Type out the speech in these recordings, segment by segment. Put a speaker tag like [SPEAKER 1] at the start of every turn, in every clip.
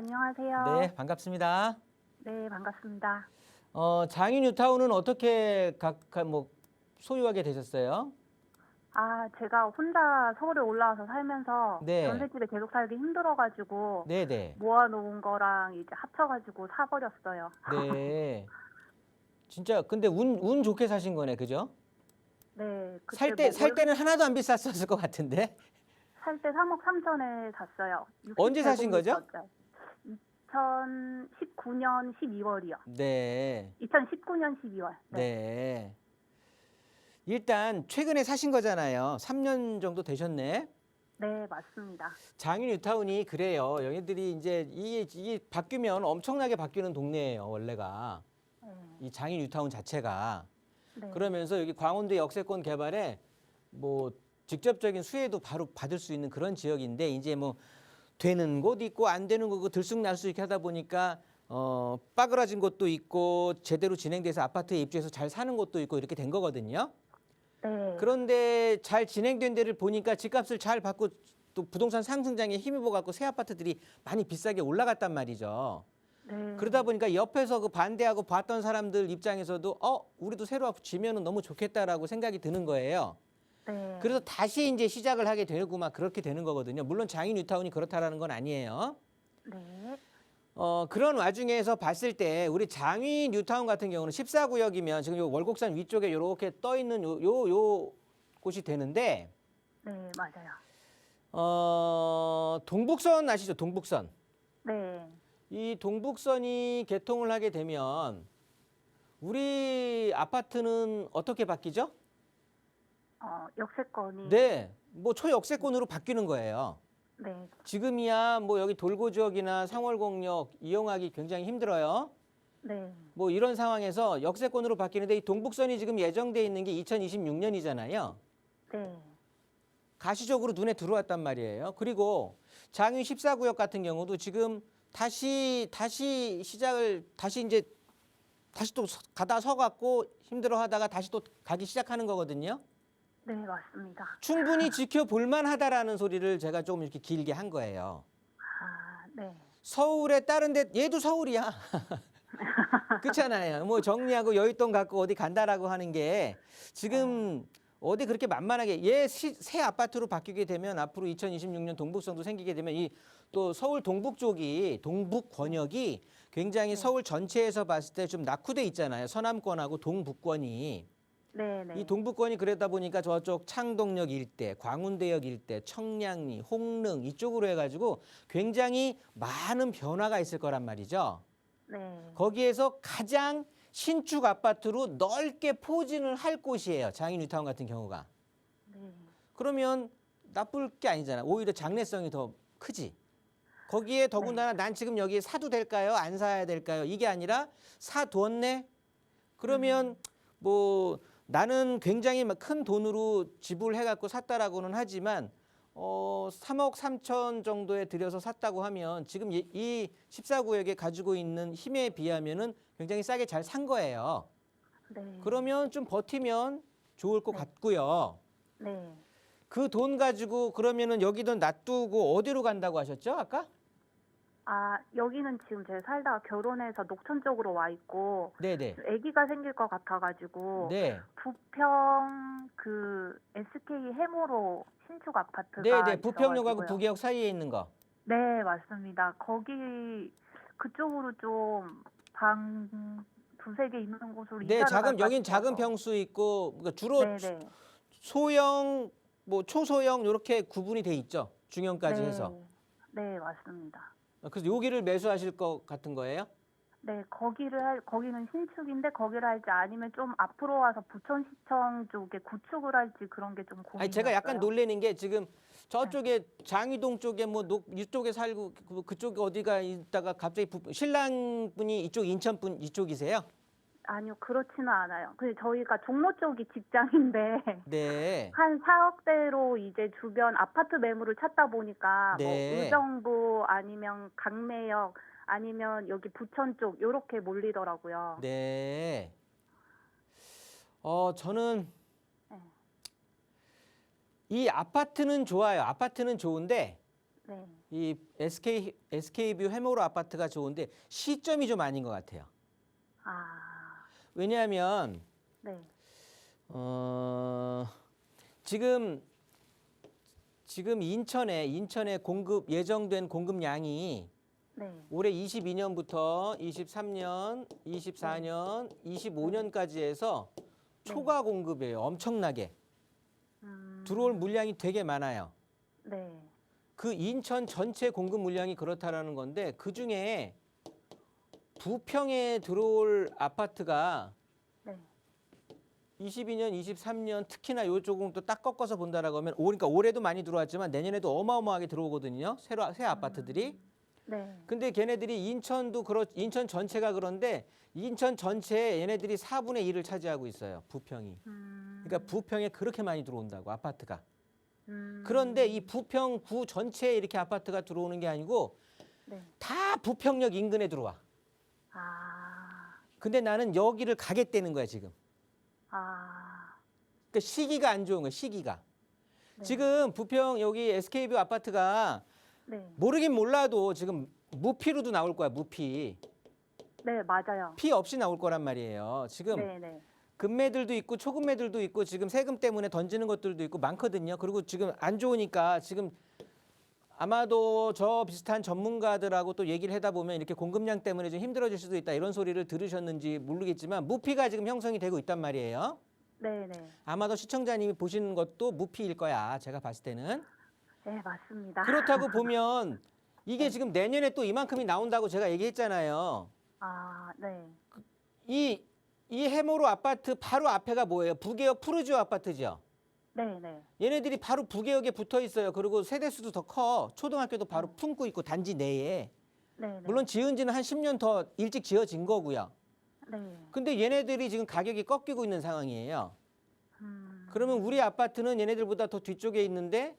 [SPEAKER 1] 안녕하세요.
[SPEAKER 2] 네, 반갑습니다.
[SPEAKER 1] 네, 반갑습니다.
[SPEAKER 2] 어, 장인 뉴타운은 어떻게 각, 각- 뭐 소유하게 되셨어요?
[SPEAKER 1] 아, 제가 혼자 서울에 올라와서 살면서
[SPEAKER 2] 네.
[SPEAKER 1] 전셋집에 계속 살기 힘들어가지고
[SPEAKER 2] 네, 네.
[SPEAKER 1] 모아놓은 거랑 이제 합쳐가지고 사버렸어요.
[SPEAKER 2] 네. 진짜 근데 운, 운 좋게 사신 거네, 그죠?
[SPEAKER 1] 네. 그때
[SPEAKER 2] 살때
[SPEAKER 1] 뭐
[SPEAKER 2] 살
[SPEAKER 1] 월-
[SPEAKER 2] 때는 하나도 안 비쌌었을 것 같은데.
[SPEAKER 1] 살 때 3억 3천에 샀어요.
[SPEAKER 2] 언제 사신 거죠?
[SPEAKER 1] 2019년 12월이요.
[SPEAKER 2] 네.
[SPEAKER 1] 2019년 12월.
[SPEAKER 2] 네. 일단 최근에 사신 거잖아요. 3년 정도 되셨네.
[SPEAKER 1] 네, 맞습니다.
[SPEAKER 2] 장인 뉴타운이 그래요. 여기들이 이제 이게, 이게 바뀌면 엄청나게 바뀌는 동네예요, 원래가.
[SPEAKER 1] 네.
[SPEAKER 2] 이 장인 뉴타운 자체가.
[SPEAKER 1] 네.
[SPEAKER 2] 그러면서 여기 광운대 역세권 개발에 뭐 직접적인 수혜도 바로 받을 수 있는 그런 지역인데 이제 뭐 되는 곳 있고 안 되는 곳 들쑥날 수 있게 하다 보니까 어 빠그라진 곳도 있고 제대로 진행돼서 아파트에 입주해서 잘 사는 곳도 있고 이렇게 된 거거든요.
[SPEAKER 1] 네.
[SPEAKER 2] 그런데 잘 진행된 데를 보니까 집값을 잘 받고 또 부동산 상승장에 힘입어 갖고 새 아파트들이 많이 비싸게 올라갔단 말이죠.
[SPEAKER 1] 네.
[SPEAKER 2] 그러다 보니까 옆에서 그 반대하고 봤던 사람들 입장에서도 어 우리도 새로 지면은 너무 좋겠다라고 생각이 드는 거예요.
[SPEAKER 1] 네.
[SPEAKER 2] 그래서 다시 이제 시작을 하게 되고 막 그렇게 되는 거거든요. 물론 장인 뉴타운이 그렇다라는 건 아니에요.
[SPEAKER 1] 네.
[SPEAKER 2] 어 그런 와중에서 봤을 때 우리 장위 뉴타운 같은 경우는 14구역이면 지금 요 월곡산 위쪽에 요렇게 떠 있는 요 요 요 곳이 되는데
[SPEAKER 1] 네, 맞아요.
[SPEAKER 2] 어 동북선 아시죠? 동북선.
[SPEAKER 1] 네.
[SPEAKER 2] 이 동북선이 개통을 하게 되면 우리 아파트는 어떻게 바뀌죠?
[SPEAKER 1] 어, 역세권이
[SPEAKER 2] 네, 뭐 초역세권으로 바뀌는 거예요.
[SPEAKER 1] 네.
[SPEAKER 2] 지금이야 뭐 여기 돌고 지역이나 상월공역 이용하기 굉장히 힘들어요.
[SPEAKER 1] 네.
[SPEAKER 2] 뭐 이런 상황에서 역세권으로 바뀌는데 이 동북선이 지금 예정돼 있는 게 2026년이잖아요.
[SPEAKER 1] 네.
[SPEAKER 2] 가시적으로 눈에 들어왔단 말이에요. 그리고 장위 14구역 같은 경우도 지금 다시 다시 시작을 다시 이제 다시 또 서- 가다 서 갖고 힘들어 하다가 다시 또 가기 시작하는 거거든요.
[SPEAKER 1] 네, 맞습니다.
[SPEAKER 2] 충분히 지켜볼 만하다라는 소리를 제가 조금 이렇게 길게 한 거예요.
[SPEAKER 1] 아, 네.
[SPEAKER 2] 서울에 다른 데 얘도 서울이야. 그렇잖아요. 뭐 정리하고 여윳돈 갖고 어디 간다라고 하는 게 지금 어디 그렇게 만만하게 얘 새 아파트로 바뀌게 되면 앞으로 2026년 동북성도 생기게 되면 이 또 서울 동북 쪽이 동북 권역이 굉장히 서울 전체에서 봤을 때 좀 낙후돼 있잖아요. 서남권하고 동북권이.
[SPEAKER 1] 네, 네.
[SPEAKER 2] 이 동북권이 그러다 보니까 저쪽 창동역 일대, 광운대역 일대, 청량리, 홍릉 이쪽으로 해가지고 굉장히 많은 변화가 있을 거란 말이죠.
[SPEAKER 1] 네.
[SPEAKER 2] 거기에서 가장 신축 아파트로 넓게 포진을 할 곳이에요. 장인 뉴타운 같은 경우가.
[SPEAKER 1] 네.
[SPEAKER 2] 그러면 나쁠 게 아니잖아. 오히려 장래성이 더 크지. 거기에 더군다나 난 지금 여기에 사도 될까요? 안 사야 될까요? 이게 아니라 사두었네. 그러면 뭐 나는 굉장히 막큰 돈으로 지불해 갖고 샀다라고는 하지만 어 3억 3천 정도에 들여서 샀다고 하면 지금 이- 이 14구역에 가지고 있는 힘에 비하면은 굉장히 싸게 잘 산 거예요.
[SPEAKER 1] 네.
[SPEAKER 2] 그러면 좀 버티면 좋을 것
[SPEAKER 1] 네.
[SPEAKER 2] 같고요.
[SPEAKER 1] 네.
[SPEAKER 2] 그 돈 가지고 그러면은 여기도 놔두고 어디로 간다고 하셨죠? 아까?
[SPEAKER 1] 아, 여기는 지금 제가 살다가 결혼해서 녹천 쪽으로 와 있고
[SPEAKER 2] 네네.
[SPEAKER 1] 아기가 생길 것 같아 가지고
[SPEAKER 2] 네.
[SPEAKER 1] 부평 그 SK 해모로 신축 아파트가
[SPEAKER 2] 네네. 부평역하고
[SPEAKER 1] 있어가지고요.
[SPEAKER 2] 부계역 사이에 있는 거.
[SPEAKER 1] 네, 맞습니다. 거기 그쪽으로 좀 방 두세 개 있는 곳으로
[SPEAKER 2] 네,
[SPEAKER 1] 이사를
[SPEAKER 2] 작은
[SPEAKER 1] 갈까
[SPEAKER 2] 여긴 작은
[SPEAKER 1] 싶어서.
[SPEAKER 2] 평수 있고 그러니까 주로
[SPEAKER 1] 네, 네.
[SPEAKER 2] 소형 뭐 초소형 이렇게 구분이 돼 있죠. 중형까지
[SPEAKER 1] 네.
[SPEAKER 2] 해서.
[SPEAKER 1] 네, 맞습니다.
[SPEAKER 2] 그래서 여기를 매수하실 것 같은 거예요?
[SPEAKER 1] 네, 거기를 할, 거기는 신축인데 거기를 할지 아니면 좀 앞으로 와서 부천시청 쪽에 구축을 할지 그런 게 좀 고민이었어요.
[SPEAKER 2] 아니 제가 약간 놀래는 게 지금 저쪽에 장위동 쪽에 뭐 녹, 이쪽에 살고 그- 그쪽에 어디가 있다가 갑자기 부, 신랑 분이 이쪽 인천 분 이쪽이세요?
[SPEAKER 1] 아니요, 그렇지는 않아요. 근데 저희가 종로 쪽이 직장인데
[SPEAKER 2] 네.
[SPEAKER 1] 한 4억대로 이제 주변 아파트 매물을 찾다 보니까
[SPEAKER 2] 네.
[SPEAKER 1] 뭐 의정부 아니면 강매역 아니면 여기 부천 쪽 요렇게 몰리더라고요.
[SPEAKER 2] 네. 어, 저는
[SPEAKER 1] 네.
[SPEAKER 2] 이 아파트는 좋아요. 아파트는 좋은데
[SPEAKER 1] 네.
[SPEAKER 2] 이 SK SK뷰 해모로 아파트가 좋은데 시점이 좀 아닌 것 같아요.
[SPEAKER 1] 아,
[SPEAKER 2] 왜냐하면
[SPEAKER 1] 네.
[SPEAKER 2] 어, 지금 지금 인천에 인천에 공급 예정된 공급량이
[SPEAKER 1] 네.
[SPEAKER 2] 올해 22년부터 23년, 24년, 25년까지 해서 초과 공급이에요. 엄청나게
[SPEAKER 1] 음,
[SPEAKER 2] 들어올 물량이 되게 많아요.
[SPEAKER 1] 네.
[SPEAKER 2] 그 인천 전체 공급 물량이 그렇다라는 건데 그 중에 부평에 들어올 아파트가
[SPEAKER 1] 네.
[SPEAKER 2] 22년, 23년 특히나 요 조금 또 딱 꺾어서 본다라고 하면 올 그러니까 올해도 많이 들어왔지만 내년에도 어마어마하게 들어오거든요. 새로 새 아파트들이.
[SPEAKER 1] 네.
[SPEAKER 2] 근데 걔네들이 인천도 그렇 인천 전체가 그런데 인천 전체에 얘네들이 4분의 1을 차지하고 있어요. 부평이.
[SPEAKER 1] 음,
[SPEAKER 2] 그러니까 부평에 그렇게 많이 들어온다고 아파트가.
[SPEAKER 1] 음,
[SPEAKER 2] 그런데 이 부평 구 전체에 이렇게 아파트가 들어오는 게 아니고
[SPEAKER 1] 네.
[SPEAKER 2] 다 부평역 인근에 들어와.
[SPEAKER 1] 아,
[SPEAKER 2] 근데 나는 여기를 가겠다는 거야 지금.
[SPEAKER 1] 아,
[SPEAKER 2] 그러니까 시기가 안 좋은 거야 시기가.
[SPEAKER 1] 네.
[SPEAKER 2] 지금 부평 여기 SK뷰 아파트가
[SPEAKER 1] 네.
[SPEAKER 2] 모르긴 몰라도 지금 무피로도 나올 거야 무피.
[SPEAKER 1] 네, 맞아요.
[SPEAKER 2] 피 없이 나올 거란 말이에요. 지금
[SPEAKER 1] 네, 네.
[SPEAKER 2] 금매들도 있고 초금매들도 있고 지금 세금 때문에 던지는 것들도 있고 많거든요. 그리고 지금 안 좋으니까 지금 아마도 저 비슷한 전문가들하고 또 얘기를 하다 보면 이렇게 공급량 때문에 좀 힘들어질 수도 있다 이런 소리를 들으셨는지 모르겠지만 무피가 지금 형성이 되고 있단 말이에요.
[SPEAKER 1] 네, 네.
[SPEAKER 2] 아마도 시청자님이 보시는 것도 무피일 거야. 제가 봤을 때는.
[SPEAKER 1] 네, 맞습니다.
[SPEAKER 2] 그렇다고 보면 이게 지금 내년에 또 이만큼이 나온다고 제가 얘기했잖아요.
[SPEAKER 1] 아, 네.
[SPEAKER 2] 이, 이 해모로 아파트 바로 앞에가 뭐예요? 부계역 푸르지오 아파트죠.
[SPEAKER 1] 네, 네.
[SPEAKER 2] 얘네들이 바로 부계역에 붙어 있어요. 그리고 세대 수도 더 커. 초등학교도 바로 품고 있고 단지 내에.
[SPEAKER 1] 네, 네.
[SPEAKER 2] 물론 지은 지는 한 10년 더 일찍 지어진 거고요.
[SPEAKER 1] 네.
[SPEAKER 2] 근데 얘네들이 지금 가격이 꺾이고 있는 상황이에요.
[SPEAKER 1] 음,
[SPEAKER 2] 그러면 우리 아파트는 얘네들보다 더 뒤쪽에 있는데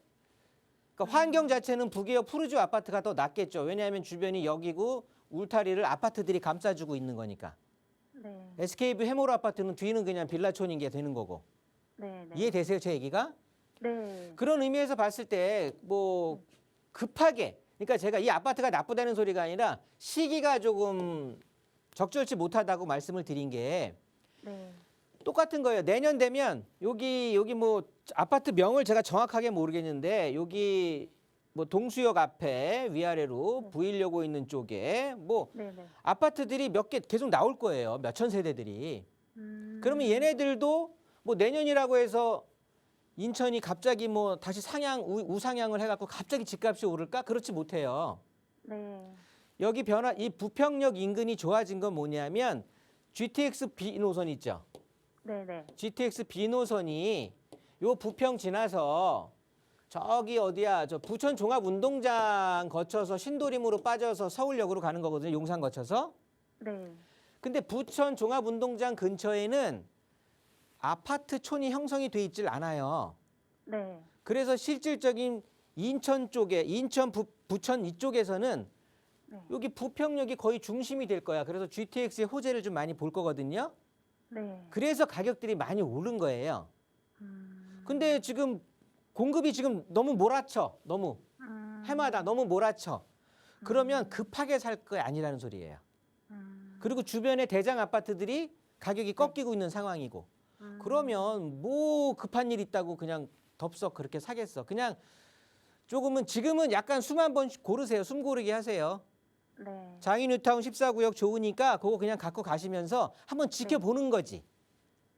[SPEAKER 2] 그러니까 환경 자체는 부계역 푸르지오 아파트가 더 낫겠죠. 왜냐하면 주변이 여기고 울타리를 아파트들이 감싸주고 있는 거니까.
[SPEAKER 1] 네.
[SPEAKER 2] SK뷰 해모로 아파트는 뒤는 그냥 빌라촌인 게 되는 거고.
[SPEAKER 1] 네, 네.
[SPEAKER 2] 이해되세요, 제 얘기가?
[SPEAKER 1] 네.
[SPEAKER 2] 그런 의미에서 봤을 때 뭐 급하게 그러니까 제가 이 아파트가 나쁘다는 소리가 아니라 시기가 조금 적절치 못하다고 말씀을 드린 게
[SPEAKER 1] 네.
[SPEAKER 2] 똑같은 거예요. 내년 되면 여기 여기 뭐 아파트 명을 제가 정확하게 모르겠는데 여기 뭐 동수역 앞에 위아래로 부이려고 있는 쪽에 뭐
[SPEAKER 1] 네, 네.
[SPEAKER 2] 아파트들이 몇 개 계속 나올 거예요. 몇 천 세대들이.
[SPEAKER 1] 음,
[SPEAKER 2] 그러면 얘네들도 뭐 내년이라고 해서 인천이 갑자기 뭐 다시 상향 우, 우상향을 해갖고 갑자기 집값이 오를까? 그렇지 못해요.
[SPEAKER 1] 네.
[SPEAKER 2] 여기 변화 이 부평역 인근이 좋아진 건 뭐냐면 GTX B 노선 있죠.
[SPEAKER 1] 네, 네.
[SPEAKER 2] GTX B 노선이 요 부평 지나서 저기 어디야 저 부천 종합 운동장 거쳐서 신도림으로 빠져서 서울역으로 가는 거거든요. 용산 거쳐서.
[SPEAKER 1] 네.
[SPEAKER 2] 근데 부천 종합 운동장 근처에는 아파트촌이 형성이 돼 있질 않아요.
[SPEAKER 1] 네.
[SPEAKER 2] 그래서 실질적인 인천 쪽에 인천 부, 부천 이쪽에서는
[SPEAKER 1] 네.
[SPEAKER 2] 여기 부평역이 거의 중심이 될 거야. 그래서 GTX의 호재를 좀 많이 볼 거거든요.
[SPEAKER 1] 네.
[SPEAKER 2] 그래서 가격들이 많이 오른 거예요.
[SPEAKER 1] 음,
[SPEAKER 2] 근데 지금 공급이 지금 너무 몰아쳐. 너무
[SPEAKER 1] 음,
[SPEAKER 2] 해마다 너무 몰아쳐. 그러면 급하게 살 거 아니라는 소리예요.
[SPEAKER 1] 음,
[SPEAKER 2] 그리고 주변에 대장 아파트들이 가격이 꺾이고 있는 상황이고.
[SPEAKER 1] 음,
[SPEAKER 2] 그러면 뭐 급한 일 있다고 그냥 덥석 그렇게 사겠어. 그냥 조금은 지금은 약간 숨 한 번 고르세요. 숨 고르게 하세요.
[SPEAKER 1] 네.
[SPEAKER 2] 장인뉴타운 14구역 좋으니까 그거 그냥 갖고 가시면서 한번 지켜보는 거지.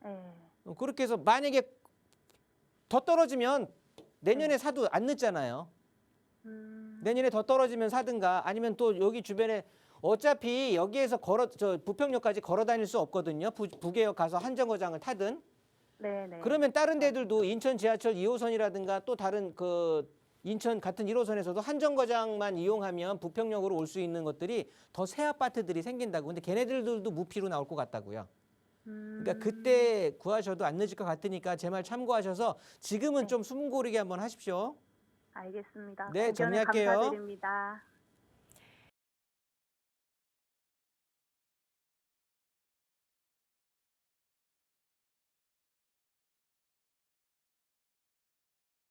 [SPEAKER 1] 네.
[SPEAKER 2] 어, 그렇게 해서 만약에 더 떨어지면 내년에 사도 안 늦잖아요.
[SPEAKER 1] 음,
[SPEAKER 2] 내년에 더 떨어지면 사든가 아니면 또 여기 주변에 어차피 여기에서 걸어 저 부평역까지 걸어 다닐 수 없거든요. 부, 부계역 가서 한 정거장을 타든
[SPEAKER 1] 네, 네.
[SPEAKER 2] 그러면 다른 데들도 인천 지하철 2호선이라든가 또 다른 그 인천 같은 1호선에서도 한 정거장만 이용하면 부평역으로 올 수 있는 것들이 더 새 아파트들이 생긴다고. 근데 걔네들도 무피로 나올 것 같다고요.
[SPEAKER 1] 음,
[SPEAKER 2] 그러니까 그때 구하셔도 안 늦을 것 같으니까 제 말 참고하셔서 지금은 좀숨 고르게 한번 하십시오.
[SPEAKER 1] 알겠습니다.
[SPEAKER 2] 네, 정리할게요.
[SPEAKER 1] 감사드립니다.